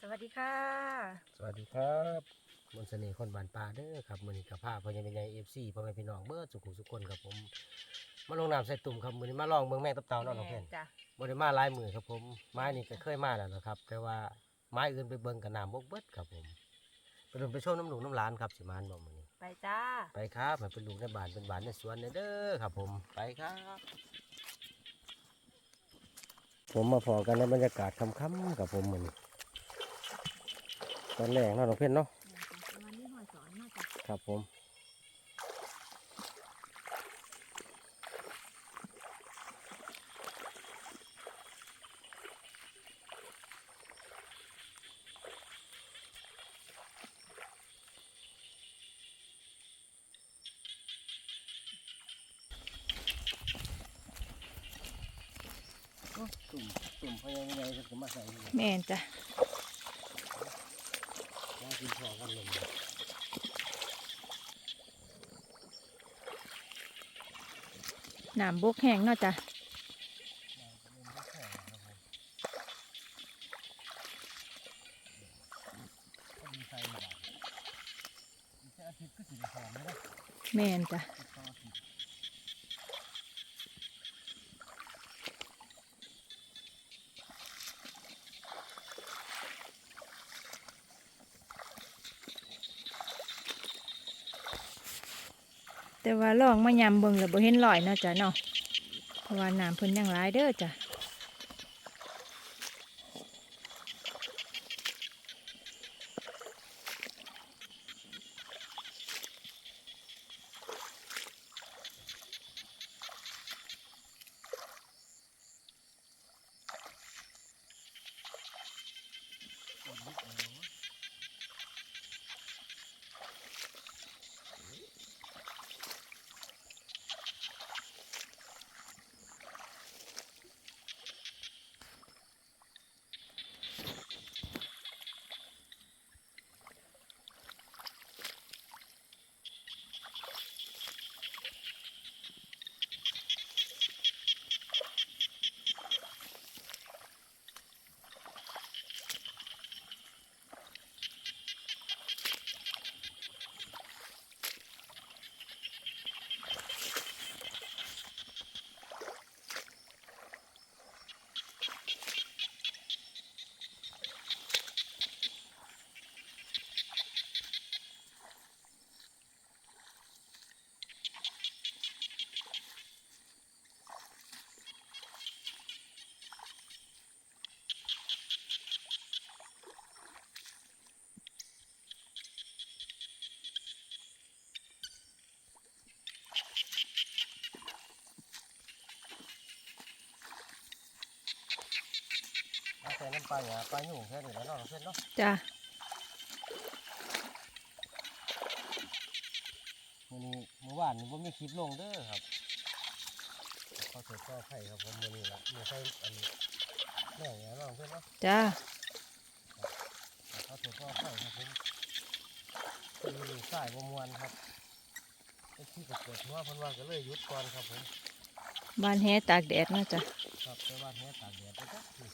สวัสดีค่ะ สวัสดีครับมนต์เสน่ห์คนบานปลาเด้อครับมือนี้กับผ้าพ่อยังเป็นไงเอฟซีพ่อแม่พี่น้องเบิร์ดสุขุมสุขคนครับผม มาลงน้ำใส่ตุ่มครับมือนี้มาลองเมืองแม่ตับเต่าเนาะน้องเพื่อนจ้ะบริมาหลายมือครับผม ไม้นี่ก็เคยมาแล้วนะครับ แต่ว่าไม้อื่นไปเบิ่งกับน้ำบกเบิดครับผมไปดูไปชมน้ำหนูน้ำหลานครับสิมานบอกมือนี้ ไปจ้า ไปครับให้เป็นลูกในบ้านเป็นบ้านในสวนเด้อครับผม ไปครับ ผมมาพอกันในบรรยากาศค่ำๆกับผมมือนี้ ตอนแรกเนาะน้องเพื่อนเนาะวันนี้หอยสอนมาจ้ะครับผมตุ่มตุ่มพยายามจะมาใส่นี่แม่นจ้ะย่าง กินพอกันลงน้ำบกแห้งเนาะจ้ะก็มีไฟอยู่บ้างอีกแค่อาทิตย์ก็สิได้หอมแล้วนะแม่นจ้ะ ติดต่ออาทิตย์ แต่ว่าลองมายำเบิ่งแล้วบ่เห็นลอยเนาะจ้ะเนาะเพราะว่าน้ำเพิ่นยังหลายเด้อจ้ะ เอาใส่น้ำปลาอย่าปลาหยุ่งแค่นี้แล้วเนาะเพื่อนเนาะจ้ะมื้อนี้เมื่อวานนี่ผมมีคลิปลงเด้อครับขอโทษขออภัยครับผมมื้อนี้ละมื้อใส่อันนี้แม่อย่าเนาะเพื่อนเนาะจ้ะขอโทษขออภัยครับผมคือสายบ่มวนครับไอ้ที่ประกวดหัวเพิ่นว่าก็เลยหยุดก่อนครับผมบ้านแฮตากแดดเนาะจ้ะครับไปบ้านแม่ตากแดดไปจ้ะนี่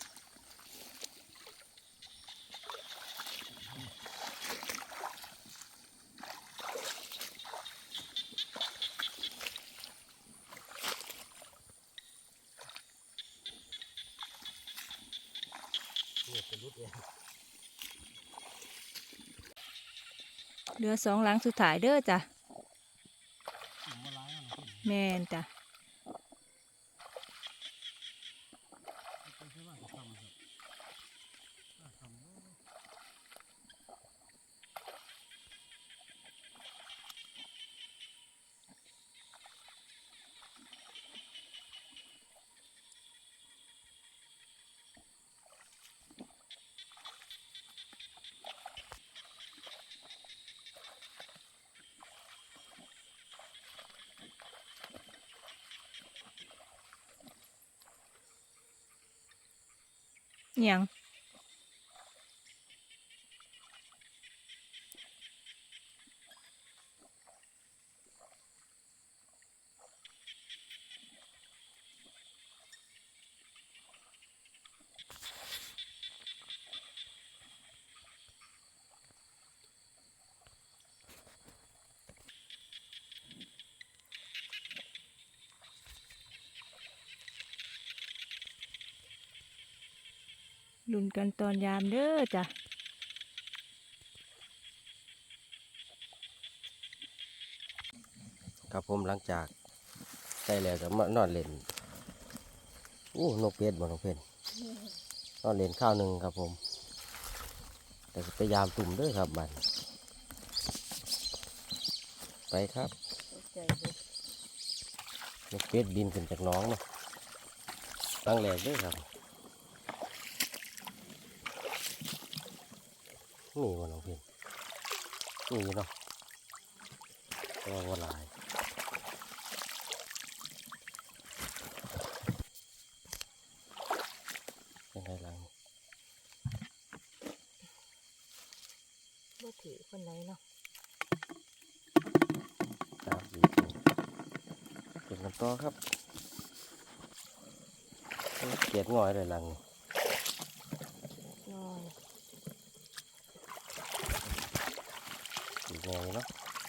เนี่ยเป็นรุดเอง เห ลือสองหลังสุดท้ายเด้อจ้ะถึงมาล้างอะนะพี่แม่นจ้ะ ไปที่บ้านเขาทำครับอะทำเนอะ อิหยัง ลุ้นกันตอนยามเด้อจ้ะครับผมหลังจากใส่แล้วก็มานอนเล่นอู้นกเป็ดบ่นกเป็ดนอนเล่นข้าวหนึ่งครับผม แต่สิพยายามตุ่มเด้อครับบันไปครับนกเป็ดบินขึ้นจากหน้องเนาะตั้งแหลกเด้อครับ นี่วันน้องเพ็ญนี่อยู่เนาะแต่ว่าบ่หลายเป็นไงล่ะบ่ถือคนไหนเนาะสามสี่ตัวเก็บกันต่อครับโอ้ยเกลียดง่อยเลยหลังนี่น้อย อีกแนวเนาะ จ้ะนี่ใส่ ยังเงียงเงียงๆเนาะนะถือ อ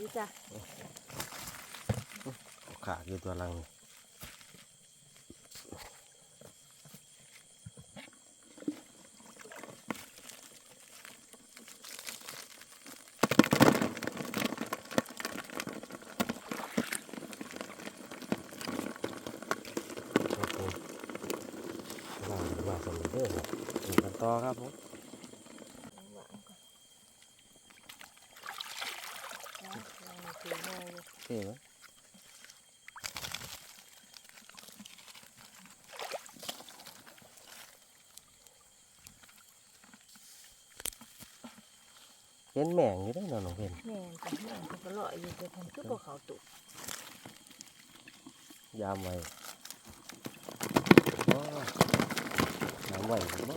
ยู่จ้ะเอา ขาดอยู่ตัวลังนี่ครับผมล่าสมุนเด้อครับเก็บกันต่อครับผมวางก่อนนะลองถือหน่อยอยู่เท่ไหม เห็นแม่งอยู่ได้อเนาะน้องเพนแม่นจ้ะแม่นเพิ่นก็เลาะอยู่แต่เพิ่นคือบ่เข้าตุกยามไว้บ่ยามไว้บ่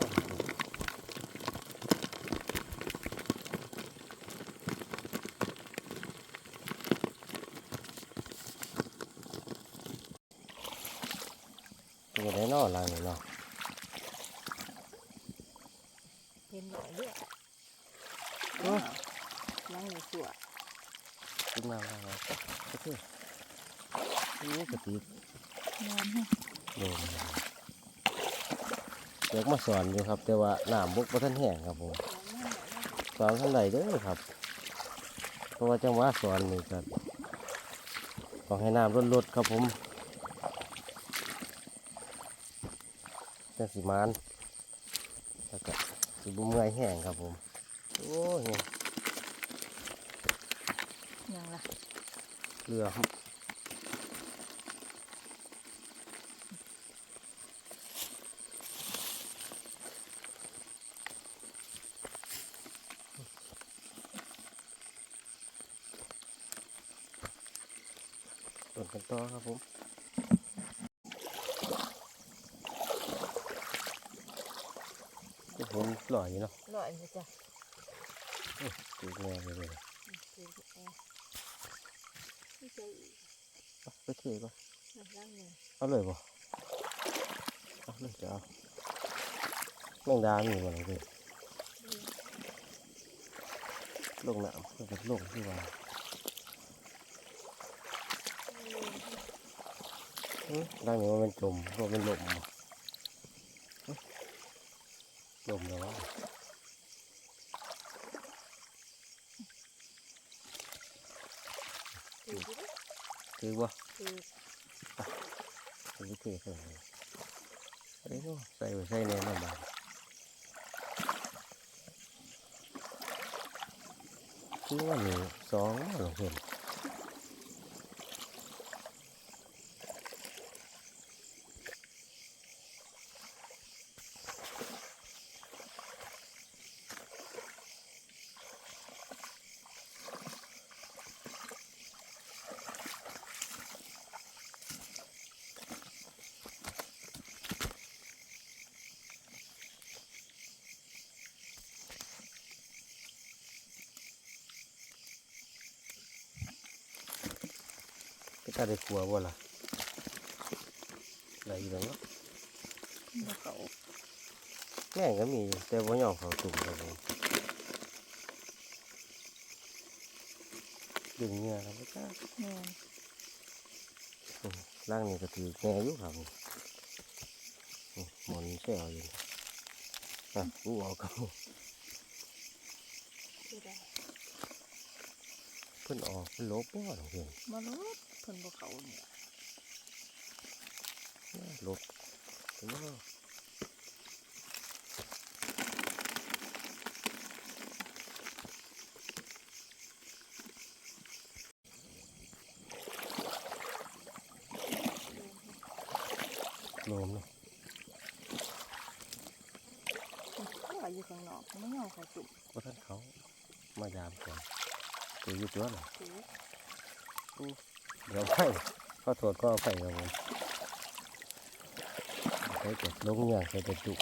ตัวไหนเนาะลางนี่เนาะ เห็นบ่เยอะ โอ้ นั่งอยู่สวน ขึ้นมาแล้วครับโอเคนี่กระ ติกนอนให้โดนเด็กมาสอนอยู่ครับ แต่ว่าน้ำบุกบ่ทันแห้งครับผมสอนทันใดเด้อครับ เพราะว่าจังหวะสอนนี่ก็ต้องให้น้ำลดๆครับผมจังสิมานแล้วก็สิบุเมื่อยแห้งครับผม โอ้ยยังล่ะเรือครับ กันต่อครับผมที่ผมหล่ออยู่เนาะเลาะอยู่จ้ะตีแง่เลยเลยถือแอร์นี่ใจอีกไปเทก่อนนะล่างเนี่ยเอาเลยบ่เอาเลยจะเอาแมงดามีบ่เลยพี่ลงน้ำเพื่อเป็นลงที่ว่าอื้อ ด้านนี้มันเป็นจมเพราะมันลมบ่อื้อลมแล้ววะถืออยู่เด้อคือว่าถือคือใส่เลยใส่ก็ใส่ไว้ใส่ในน้ำบานคือว่ามีสองหลงเห็น ไปตัดได้ครัวบ่ล่ะอะไรอยู่แล้วเนาะบ่เขาแม่งก็มีอยู่แต่ว่ายอมเขาตุ่มครับผมดึงเงี้ยครับไม่กล้าแม่นอืมร่างนี้ก็ถือแง่อยู่ครับนี่นี่หมอนแก้วอยู่นี่อะอู้เอาเขาสิได้เพิ่นออกเพิ่นลบบ่หรอกเพิ่นบ่รู้เพิ่นบ่เขาเนี่ยลบเพิ่นบ่โลมเนาะเขาอยู่ข้างนอกไม่ยอมเขาจุ่มว่าท่านเขามายามก่อนคืออยู่ตัวหน่อยถือ เดี๋ยวไปขอโทษก็ไปครับผมใช้กดลงอย่างใช้กระจุก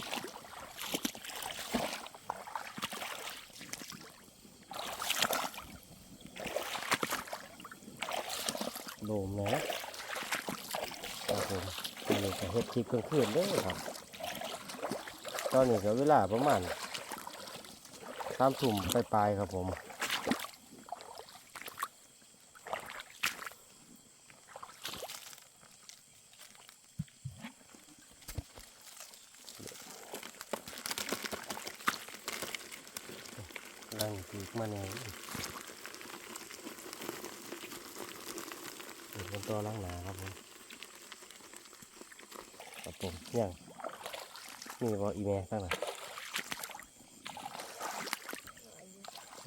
โดมนะครับผมนี่ก็เฮ็ดคลิปกลางคืนด้อครับ ตอนนี้ก็เวลาประมาณสามทุ่มปลายๆครับผม ดังปีก มาแนวนี้เป็นบนตัวล่างหนาครับผมครับผมยังมีบออีเมลตั้งหน่ะ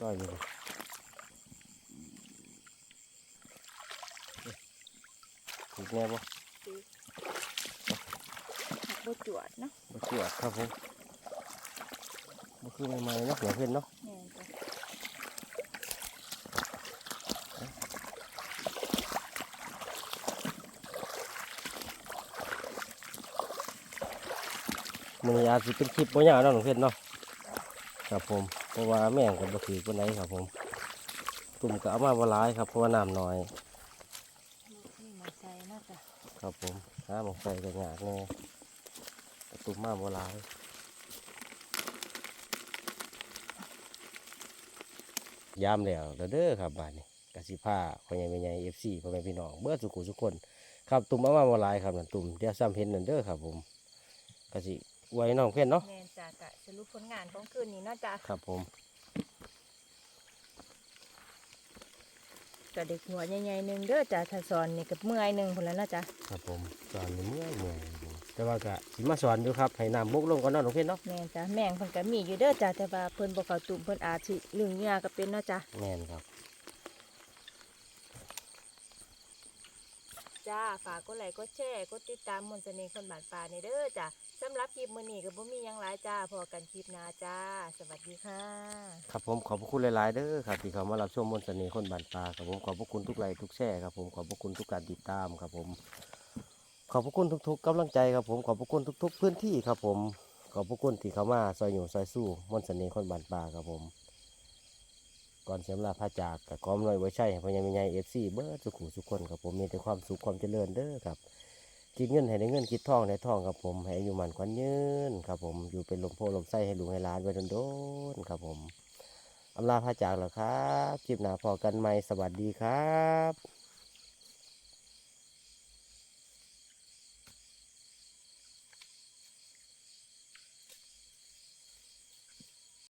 รอยอยู่ดิถูกแน่บ่หักบ่จวดเนาะบ่เชื่อครับผมบ่คือใหม่ๆเนาะเสียเพิ่นเนาะแม่นจ้ะ มันอาจสิเป็นคลิปบ่ยาวเนาะน้องเพิ่เนาะครับผมเพราะว่าแม่งก็บ่ถือปานใดครับผมตุ่มก็เอามาบ่หลายครับเพราะว่าน้ำน้อยครับผมหาหมองใส่ก็ยากแน่แต่ตุ่มมาบ่หลายยามแล้วเด้อเด้อครับบ้านนี้กสิพาพ่อใหญ่แม่ใหญ่ FC พ่อแม่พี่น้องเบิดสุขุทุกคน ครับตุ่มเอามาบ่หลายครับนั่นตุ่มเดี๋ยวซ้ำเห็นนั่นเด้อครับผมกสิ ไว้น้องเพิ่นเนาะแม่นจ้ะกะสรุปผลงานของคืนนี้เนาะจ้ะครับผมก็เด็กหัวใหญ่ๆหนึงเด้อจ้ะถ้าสอนนี่ก็เมื่อยหนึงพุ่นแล้วเนาะจ้ะครับผมสอนอยู่เมื่อยเมื่อยครับผมแต่ว่าก็สิมาสอนอยู่ครับให้น้ำบกลงก่อนเนาะน้องเพิ่นเนาะแม่นจ้ะแม่งเพิ่นก็มีอยู่เด้อจ้ะแต่ว่าเพิ่นบ่เข้าตุ่มเพิ่นอาจสิลึงเหงื่อก็เป็นเนาะจ้ะแม่นครับ จ้า ฝากกดไลค์กดแชร์กดติดตามมนต์เสน่ห์คนบ้านป่านี่เด้อจ้ะสำหรับคลิปมื้อนี้ก็บ่มีหยังหลายจ้าพอกันคลิปหน้าจ้า สวัสดีค่ะ ครับผมขอบพระคุณหลายๆเด้อครับที่เขามารับชมมนต์เสน่ห์คนบันปลาครับผมขอบพระคุณทุกไลค์ทุกแชร์ครับผมขอบพระคุณทุกการติดตามครับผมขอบพระคุณทุกๆกำลังใจครับผมขอบพระคุณทุก ๆ พื้นที่ครับผมขอบพระคุณที่เขามาซอยอยู่ซอยสู้มนต์เสน่ห์คนบันปลาครับผม ก่อนเสียมลาพระจากกับกอมลอยไว้ใช่พญามิญเอฟซีเบิร์ดสุขุสุขคนครับผมมีแต่ความสุขความเจริญเด้อครับคิดเงินให้ได้เงินคิดทองให้ทองครับผมให้อยู่มันขวัญยืนครับผมอยู่เป็นลมโพลมไส้ให้ลุงให้หลานไว้โดนๆครับผมอำลาพระจากแล้วครับคลิปหน้าพอกันใหม่สวัสดีครับ